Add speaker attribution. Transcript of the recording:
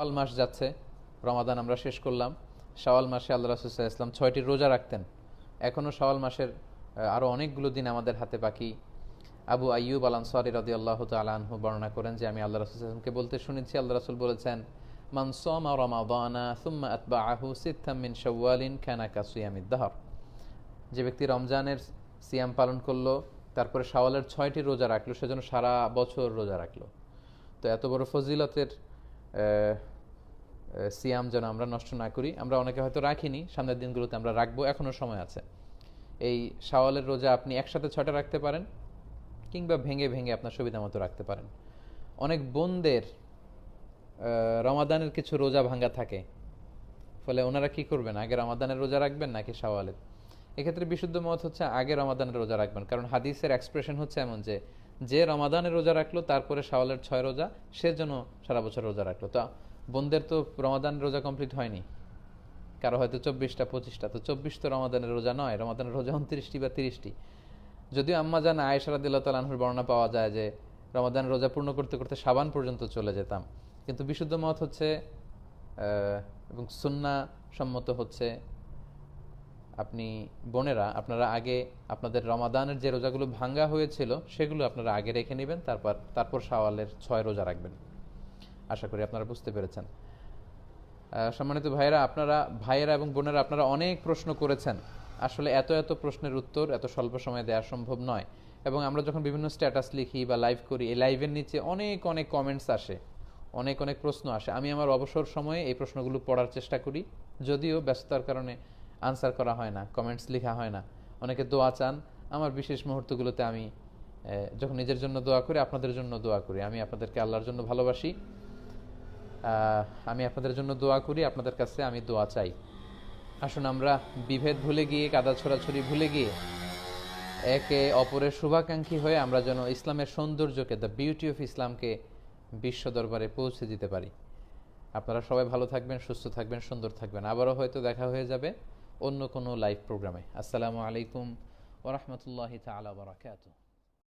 Speaker 1: শাওয়াল মাস যাচ্ছে, রমাদান আমরা শেষ করলাম। শাওয়াল মাসে আল্লাহ রাসুল্লাহ ইসলাম ছয়টি রোজা রাখতেন। এখনও শাওয়াল মাসের আরও অনেকগুলো দিন আমাদের হাতে বাকি। আবু আইয়ুব আল আনসারি রদি আল্লাহ তালাহু বর্ণনা করেন যে, আমি আল্লাহ রাসুলকে বলতে শুনেছি, আল্লাহ রাসুল বলেছেন, মান সোমা রমাদানা সুম্মা আতবা আহু সিদ্ধাম মিন শাওয়ালিন খানা কাসুয়ামিদ দাহর। যে ব্যক্তি রমজানের সিয়াম পালন করল, তারপরে শাওয়ালের ছয়টি রোজা রাখল, সেজন্য সারা বছর রোজা রাখল। তো এত বড় ফজিলতের সিয়াম যেন আমরা নষ্ট না করি। আমরা অনেকে হয়তো রাখিনি, সামনের দিনগুলোতে আমরা রাখব এখনও সময় আছে। এই শাওয়ালের রোজা আপনি একসাথে ছটা রাখতে পারেন কিংবা ভেঙে ভেঙে আপনার সুবিধা মতো রাখতে পারেন। অনেক বোনদের রমাদানের কিছু রোজা ভাঙ্গা থাকে। ফলে ওনারা কি করবেন, আগে রমাদানের রোজা রাখবেন নাকি শাওয়ালের? এক্ষেত্রে বিশুদ্ধ মত হচ্ছে আগে রমাদানের রোজা রাখবেন, কারণ হাদিসের এক্সপ্রেশন হচ্ছে এমন যে যে রমাদানের রোজা রাখল, তারপরে শাওয়ালের ছয় রোজা, সে জন্য সারা বছর রোজা রাখল। তা বোনদের তো রমাদানের রোজা কমপ্লিট হয়নি। কারও হয়তো চব্বিশটা, পঁচিশটা। তো চব্বিশ তো রমাদানের রোজা নয়, রমাদানের রোজা উনত্রিশটি বা তিরিশটি। যদিও আম্মা জান আয়েশারা দিল্লা তালাহুর বর্ণনা পাওয়া যায় যে রমাদানের রোজা পূর্ণ করতে করতে সাবান পর্যন্ত চলে যেতাম। কিন্তু বিশুদ্ধ মত হচ্ছে এবং সুন্না সম্মত হচ্ছে আপনি বোনেরা, আপনারা আগে আপনাদের রমাদানের যে রোজাগুলো ভাঙ্গা হয়েছিল, সেগুলো আপনারা আগে রেখে নেবেন, তারপর তারপর শাওয়ালের ছয় রোজা রাখবেন। আশা করি আপনারা বুঝতে পেরেছেন। সম্মানিত ভাইয়েরা, আপনারা ভাইয়েরা এবং বোনেরা, আপনারা অনেক প্রশ্ন করেছেন। আসলে এত এত প্রশ্নের উত্তর এত স্বল্প সময়ে দেওয়া সম্ভব নয়। এবং আমরা যখন বিভিন্ন স্ট্যাটাস লিখি বা লাইভ করি, এই লাইভের নিচে অনেক অনেক কমেন্টস আসে। অনেক অনেক প্রশ্ন আসে। আমি আমার অবসর সময়ে এই প্রশ্নগুলো পড়ার চেষ্টা করি। যদিও ব্যস্ততার কারণে আনসার করা হয় না কমেন্টস লেখা হয় না। অনেকে দোয়া চান। আমার বিশেষ মুহূর্তগুলোতে আমি যখন নিজের জন্য দোয়া করি, আপনাদের জন্য দোয়া করি। আমি আপনাদেরকে আল্লাহর জন্য ভালোবাসি। আমি আপনাদের জন্য দোয়া করি। আপনাদের কাছে আমি দোয়া চাই। আসুন আমরা বিভেদ ভুলে গিয়ে, কাদা ছোড়াছড়ি ভুলে গিয়ে, একে অপরের শুভাকাঙ্ক্ষী হয়ে আমরা যেন ইসলামের সৌন্দর্যকে দ্য বিউটি অফ ইসলামকে বিশ্ব দরবারে পৌঁছে দিতে পারি। আপনারা সবাই ভালো থাকবেন, সুস্থ থাকবেন, সুন্দর থাকবেন। আবারও হয়তো দেখা হয়ে যাবে। অন্য কোনো লাইভ প্রোগ্রামে আসসালামু আলাইকুম ওরহমতুল্লাহ তালা বারাকাতুহ।